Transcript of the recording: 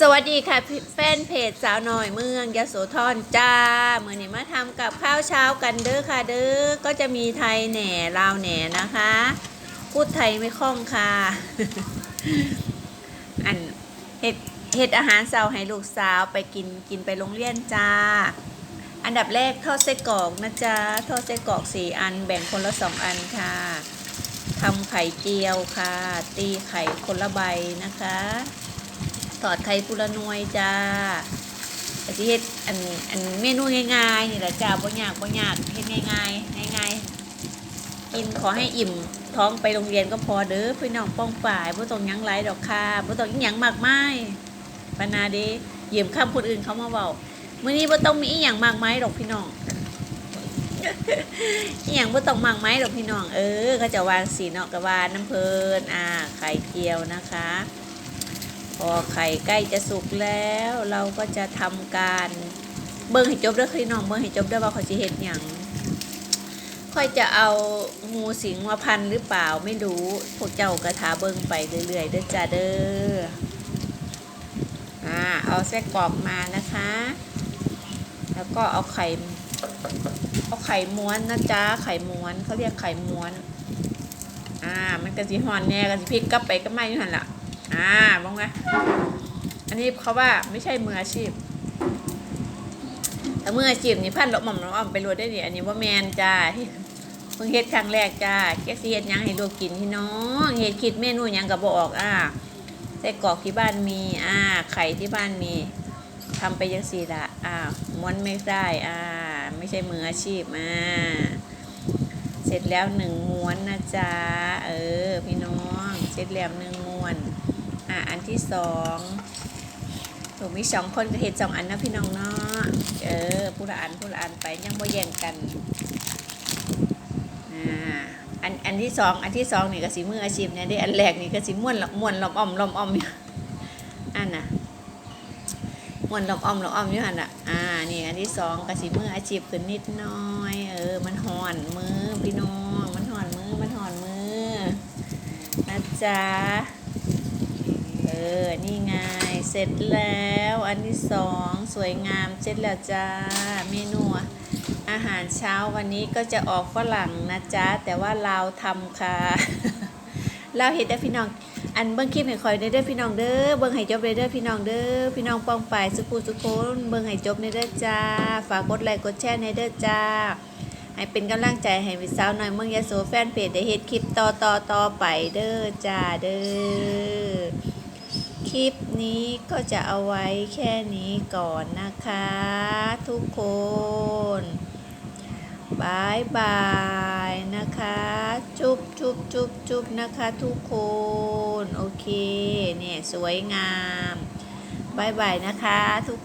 สวัสดีค่ะแฟนเพจสาวหน่อยเมืองยโสธรจ้าเมื่อนี้มาทำกับข้าวเช้ากันเด้อค่ะเด้อก็จะมีไทยแหน่ลาวแหน่นะคะ พูดไทยไม่คล่องค่ะ อันเห็ดเห็ดอาหารเช้าให้ลูกสาวไปกินกินไปโรงเรียนจ้า อันดับแรกทอดไส้กรอกนะจ๊ะทอดไส้กรอกสี่อัน แบ่งคนละสองอันค่ะทำไข่เจียวค่ะ ตีไข่คนละใบนะคะ ทอดไข่ปุระนวยจ้าแต่ที่เฮ็ดอันอันเมนูง่ายๆนี่แหละจ้าบ่ยากบ่ยากเฮ็ดง่ายๆง่ายๆกินขอให้อิ่มท้องไปโรงเรียนก็พอเด้อพี่น้องป้องฝ่ายบ่ต้องยังหลดอกค่ะบ่ต้องอิหยังมากมายปานนาเด้ยืมคำคนอื่นเขามาเว้ามื้อนี้บ่ต้องมีอีหยังมากมายดอกพี่น้องอีหยังบ่ต้องมากมายดอกพี่น้องเออเขาจะวางสีเนาะกะว่าน้ำเพิ่นอ่าไข่เจียวนะคะ พอไข่ใกล้จะสุกแล้วเราก็จะทำการเบิ้งให้จบเด้อพี่น้องเบิ้งให้จบเด้อว่าเขาจะเห็ดหยังค่อยจะเอางูสิงมาพันหรือเปล่าไม่รู้พวกเจ้ากระถาเบิ้งไปเรื่อยๆเด้อจ้าเด้ออ่าเอาไส้กรอกมานะคะ แล้วก็เอาไข่เอาไข่ม้วนนะจ๊ะไข่ม้วนเขาเรียกไข่ม้วน อ่า มันกระสีหอนแน่กระสีพลิกกลับไปก็ไม่อยู่หันละ อ่ามองไงอันนี้เขาว่าไม่ใช่มืออาชีพแต่มืออาชีพนี่พันหลบหม่อมหลบอ่อมไปรวดได้ดิอันนี้ว่าแมนจ้าเพิ่งเฮ็ดครั้งแรกจ้าแกสิเฮ็ดยังให้ลูกกินพี่น้องเฮ็ดคิดเมนูยังก็บ่ออกอ่าไส้กรอกที่บ้านมี อ่า ไข่ที่บ้านมีทำไปยังสี่ละอ่าม้วนไม่ได้ อ่า ไม่ใช่มืออาชีพอ่าเสร็จแล้วหนึ่งม้วนนะจ๊ะเออ พี่น้อง เสร็จแล้วหนึ่งม้วน อะอันที่สองหนูมีสองคนก็เห็ดสองอันนะพี่น้องเนาะเออผู้ละอันผู้ละอันไปยังบ่แย่งกันอ่าอันอันที่สองอันที่สองนี่ก็สีมืออาชีพเนี่ยได้อันแรกนี่ก็สีม้วนหลอกม้วนหลอมอ้อมหลอมอ้อมอยู่อันน่ะม้วนหลอมอ้อมหลอมอ้อมอยู่หันอะอ่านี่อันที่สองก็สีมืออาชีพขึ้นนิดน้อยเออมันห่อนมือพี่น้องมันห่อนมือมันห่อนมือนะจ๊ะ นี่ไง เสร็จแล้ว อันที่สองสวยงามเสร็จแล้วจ้า เมนูอาหารเช้าวันนี้ก็จะออกฝรั่งนะจ๊ะ แต่ว่าเราทำค่ะ เราเห็นได้พี่น้อง อันเบิ้งคลิปให้คอยได้เด้อพี่น้องเด้อ เบิ้งให้จบได้เด้อพี่น้องเด้อ พี่น้องปองไปสุขุสุขคนเบิ้งให้จบในเด้อจ้า ฝากกดไลค์กดแชร์ในเด้อจ้า ให้เป็นกำลังใจให้พี่สาวหน่อยเมืองยาโสแฟนเพจได้เฮ็ดคลิปต่อต่อต่อไปเด้อจ้าเด้อ ลิปนี้ก็จะเอาไว้แค่นี้ก่อนนะคะ ทุกคนบายบายนะคะ จุบจุบจุบจุบนะคะทุกคน โอเค เนี่ย สวยงามบายบายนะคะทุก